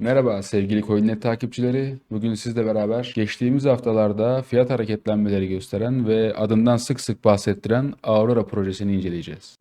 Merhaba sevgili CoinNet takipçileri. Bugün sizle beraber geçtiğimiz haftalarda fiyat hareketlenmeleri gösteren ve adından sık sık bahsettiren Aurora projesini inceleyeceğiz.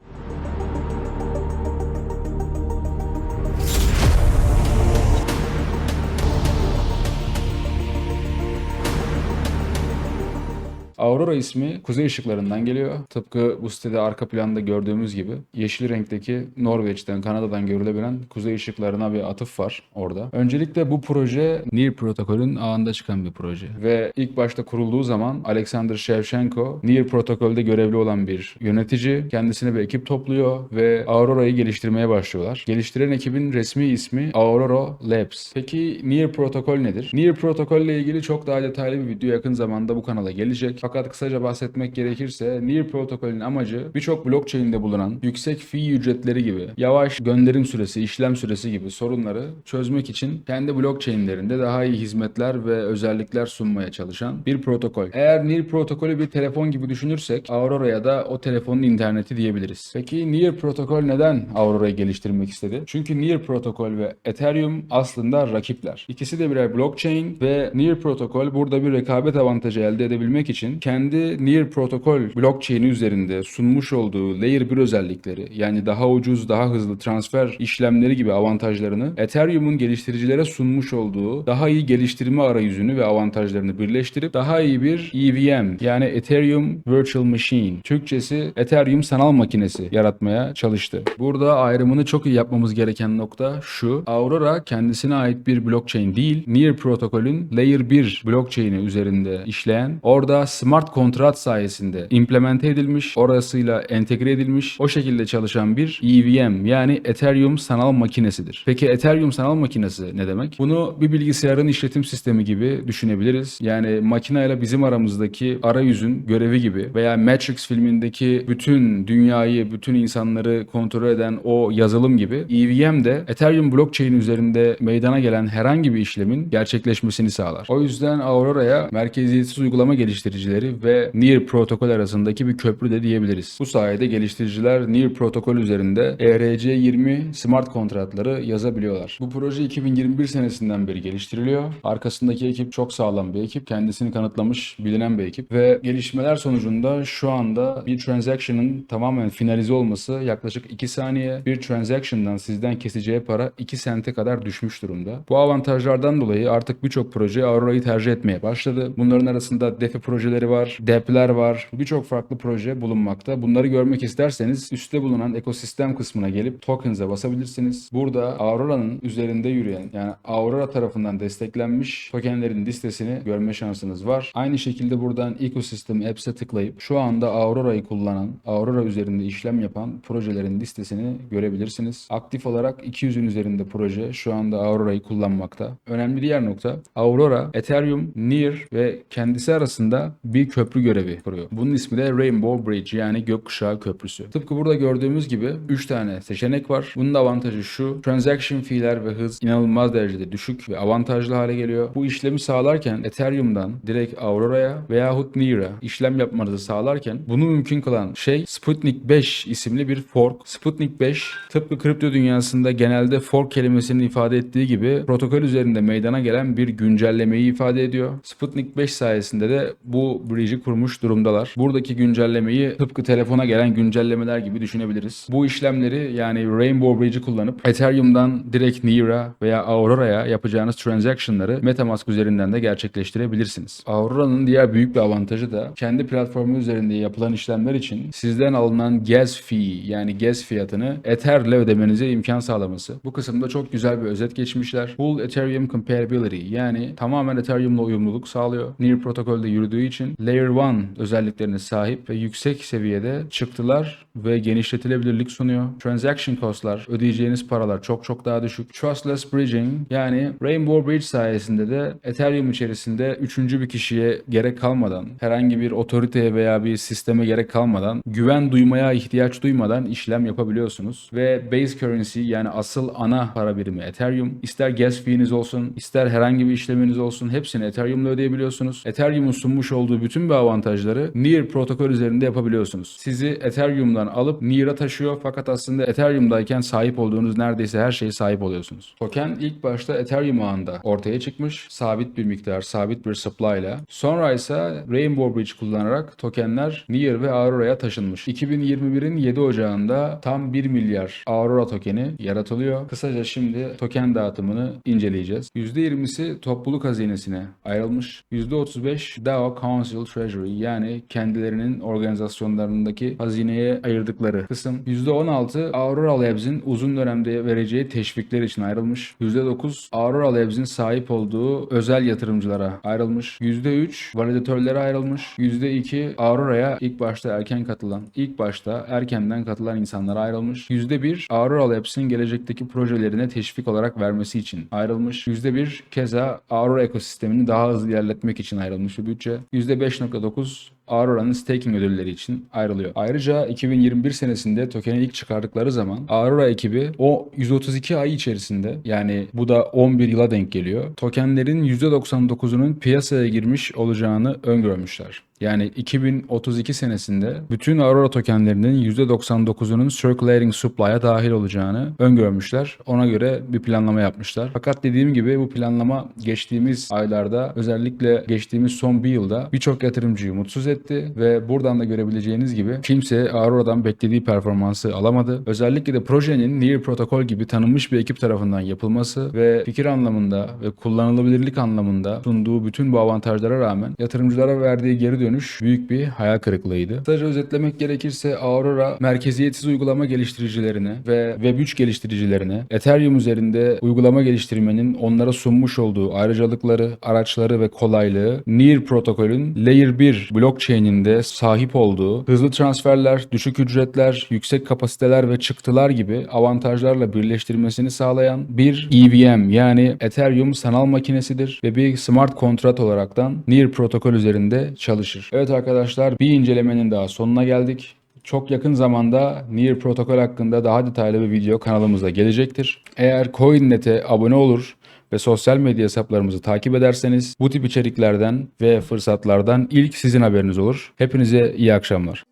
Aurora ismi kuzey ışıklarından geliyor. Tıpkı bu sitede arka planda gördüğümüz gibi yeşil renkteki Norveç'ten, Kanada'dan görülebilen kuzey ışıklarına bir atıf var orada. Öncelikle bu proje NIR protokolün ağında çıkan bir proje. Ve ilk başta kurulduğu zaman Alexander Shevchenko NIR protokolde görevli olan bir yönetici. Kendisine bir ekip topluyor ve Aurora'yı geliştirmeye başlıyorlar. Geliştiren ekibin resmi ismi Aurora Labs. Peki NIR protokol nedir? NIR protokol ile ilgili çok daha detaylı bir video yakın zamanda bu kanala gelecek. Fakat kısaca bahsetmek gerekirse NIR protokolün amacı birçok blockchain'de bulunan yüksek fee ücretleri gibi yavaş gönderim süresi, işlem süresi gibi sorunları çözmek için kendi blockchain'lerinde daha iyi hizmetler ve özellikler sunmaya çalışan bir protokol. Eğer NIR protokolü bir telefon gibi düşünürsek Aurora'ya da o telefonun interneti diyebiliriz. Peki NIR protokol neden Aurora'yı geliştirmek istedi? Çünkü NIR protokol ve Ethereum aslında rakipler. İkisi de birer blockchain ve NIR protokol burada bir rekabet avantajı elde edebilmek için kendi NIR protokol blockchain'i üzerinde sunmuş olduğu Layer 1 özellikleri yani daha ucuz, daha hızlı transfer işlemleri gibi avantajlarını Ethereum'un geliştiricilere sunmuş olduğu daha iyi geliştirme arayüzünü ve avantajlarını birleştirip daha iyi bir EVM yani Ethereum Virtual Machine Türkçesi Ethereum sanal makinesi yaratmaya çalıştı. Burada ayrımını çok iyi yapmamız gereken nokta şu. Aurora kendisine ait bir blockchain değil. NIR protokolün Layer 1 blockchain'i üzerinde işleyen orada smart kontrat sayesinde implemente edilmiş, orasıyla entegre edilmiş, o şekilde çalışan bir EVM yani Ethereum sanal makinesidir. Peki Ethereum sanal makinesi ne demek? Bunu bir bilgisayarın işletim sistemi gibi düşünebiliriz. Yani makineyle bizim aramızdaki arayüzün görevi gibi veya Matrix filmindeki bütün dünyayı, bütün insanları kontrol eden o yazılım gibi EVM de Ethereum blockchain üzerinde meydana gelen herhangi bir işlemin gerçekleşmesini sağlar. O yüzden Aurora'ya merkeziyetsiz uygulama geliştiricileri ve NIR protokol arasındaki bir köprü de diyebiliriz. Bu sayede geliştiriciler NIR protokol üzerinde E ERC20 smart kontratları yazabiliyorlar. Bu proje 2021 senesinden beri geliştiriliyor. Arkasındaki ekip çok sağlam bir ekip. Kendisini kanıtlamış, bilinen bir ekip. Ve gelişmeler sonucunda şu anda bir transaction'ın tamamen finalize olması yaklaşık 2 saniye. Bir transaction'dan sizden keseceği para 2 sente kadar düşmüş durumda. Bu avantajlardan dolayı artık birçok proje Aurora'yı tercih etmeye başladı. Bunların arasında DeFi projeleri var, DEP'ler var. Birçok farklı proje bulunmakta. Bunları görmek isterseniz üstte bulunan ekosistem kısmına gelip tokens'e basabilirsiniz. Burada Aurora'nın üzerinde yürüyen yani Aurora tarafından desteklenmiş tokenlerin listesini görme şansınız var. Aynı şekilde buradan Ecosystem Apps'e tıklayıp şu anda Aurora'yı kullanan, Aurora üzerinde işlem yapan projelerin listesini görebilirsiniz. Aktif olarak 200'ün üzerinde proje şu anda Aurora'yı kullanmakta. Önemli diğer nokta Aurora, Ethereum, NIR ve kendisi arasında köprü görevi kuruyor. Bunun ismi de Rainbow Bridge yani gökkuşağı köprüsü. Tıpkı burada gördüğümüz gibi 3 tane seçenek var. Bunun da avantajı şu. Transaction fee'ler ve hız inanılmaz derecede düşük ve avantajlı hale geliyor. Bu işlemi sağlarken Ethereum'dan direkt Aurora'ya veyahut NIR'a işlem yapmanızı sağlarken bunu mümkün kılan şey Sputnik 5 isimli bir fork. Sputnik 5 tıpkı kripto dünyasında genelde fork kelimesinin ifade ettiği gibi protokol üzerinde meydana gelen bir güncellemeyi ifade ediyor. Sputnik 5 sayesinde de bu bridge'i kurmuş durumdalar. Buradaki güncellemeyi tıpkı telefona gelen güncellemeler gibi düşünebiliriz. Bu işlemleri yani Rainbow Bridge'i kullanıp Ethereum'dan direkt Near'a veya Aurora'ya yapacağınız transaction'ları MetaMask üzerinden de gerçekleştirebilirsiniz. Aurora'nın diğer büyük bir avantajı da kendi platformu üzerinde yapılan işlemler için sizden alınan gas fee yani gas fiyatını Ether'le ödemenize imkan sağlaması. Bu kısımda çok güzel bir özet geçmişler. Full Ethereum Compatibility yani tamamen Ethereum'la uyumluluk sağlıyor. Near protokolde yürüdüğü için Layer 1 özelliklerine sahip ve yüksek seviyede çıktılar ve genişletilebilirlik sunuyor. Transaction cost'lar, ödeyeceğiniz paralar çok çok daha düşük. Trustless Bridging yani Rainbow Bridge sayesinde de Ethereum içerisinde üçüncü bir kişiye gerek kalmadan, herhangi bir otoriteye veya bir sisteme gerek kalmadan, güven duymaya ihtiyaç duymadan işlem yapabiliyorsunuz. Ve base currency yani asıl ana para birimi Ethereum. İster gas fee'niz olsun, ister herhangi bir işleminiz olsun hepsini Ethereum'la ödeyebiliyorsunuz. Ethereum'un sunmuş olduğu bütün bu avantajları Near protokol üzerinde yapabiliyorsunuz. Sizi Ethereum'dan alıp Near'a taşıyor fakat aslında Ethereum'dayken sahip olduğunuz neredeyse her şeye sahip oluyorsunuz. Token ilk başta Ethereum ağında ortaya çıkmış. Sabit bir miktar, sabit bir supply ile. Sonra ise Rainbow Bridge kullanarak tokenler Near ve Aurora'ya taşınmış. 2021'in 7 Ocağı'nda tam 1 milyar Aurora tokeni yaratılıyor. Kısaca şimdi token dağıtımını inceleyeceğiz. %20'si topluluk hazinesine ayrılmış. %35 DAO Council Treasury yani kendilerinin organizasyonlarındaki hazineye ayırdıkları kısım. %16 Aurora Labs'in uzun dönemde vereceği teşvikler için ayrılmış. %9 Aurora Labs'in sahip olduğu özel yatırımcılara ayrılmış. %3 validatörlere ayrılmış. %2 Aurora'ya ilk başta erken katılan, ilk başta erkenden katılan insanlara ayrılmış. %1 Aurora Labs'in gelecekteki projelerine teşvik olarak vermesi için ayrılmış. %1 keza Aurora ekosistemini daha hızlı ilerletmek için ayrılmış bir bütçe. %5.9 Aurora'nın staking ödülleri için ayrılıyor. Ayrıca 2021 senesinde tokeni ilk çıkardıkları zaman Aurora ekibi o 132 ay içerisinde yani bu da 11 yıla denk geliyor. Tokenlerin %99'unun piyasaya girmiş olacağını öngörmüşler. Yani 2032 senesinde bütün Aurora tokenlerinin %99'unun circulating supply'a dahil olacağını öngörmüşler. Ona göre bir planlama yapmışlar. Fakat dediğim gibi bu planlama geçtiğimiz aylarda özellikle geçtiğimiz son bir yılda birçok yatırımcıyı mutsuz etti ve buradan da görebileceğiniz gibi kimse Aurora'dan beklediği performansı alamadı. Özellikle de projenin Near Protocol gibi tanınmış bir ekip tarafından yapılması ve fikir anlamında ve kullanılabilirlik anlamında sunduğu bütün bu avantajlara rağmen yatırımcılara verdiği geri dönüş büyük bir hayal kırıklığıydı. Kısaca özetlemek gerekirse Aurora merkeziyetsiz uygulama geliştiricilerine ve Web3 geliştiricilerine Ethereum üzerinde uygulama geliştirmenin onlara sunmuş olduğu ayrıcalıkları, araçları ve kolaylığı Near protokolün Layer 1 blockchain'inde sahip olduğu hızlı transferler, düşük ücretler, yüksek kapasiteler ve çıktılar gibi avantajlarla birleştirmesini sağlayan bir EVM yani Ethereum sanal makinesidir ve bir smart kontrat olaraktan Near protokol üzerinde çalışır. Evet arkadaşlar bir incelemenin daha sonuna geldik. Çok yakın zamanda Near protokol hakkında daha detaylı bir video kanalımızda gelecektir. Eğer CoinNet'e abone olur ve sosyal medya hesaplarımızı takip ederseniz bu tip içeriklerden ve fırsatlardan ilk sizin haberiniz olur. Hepinize iyi akşamlar.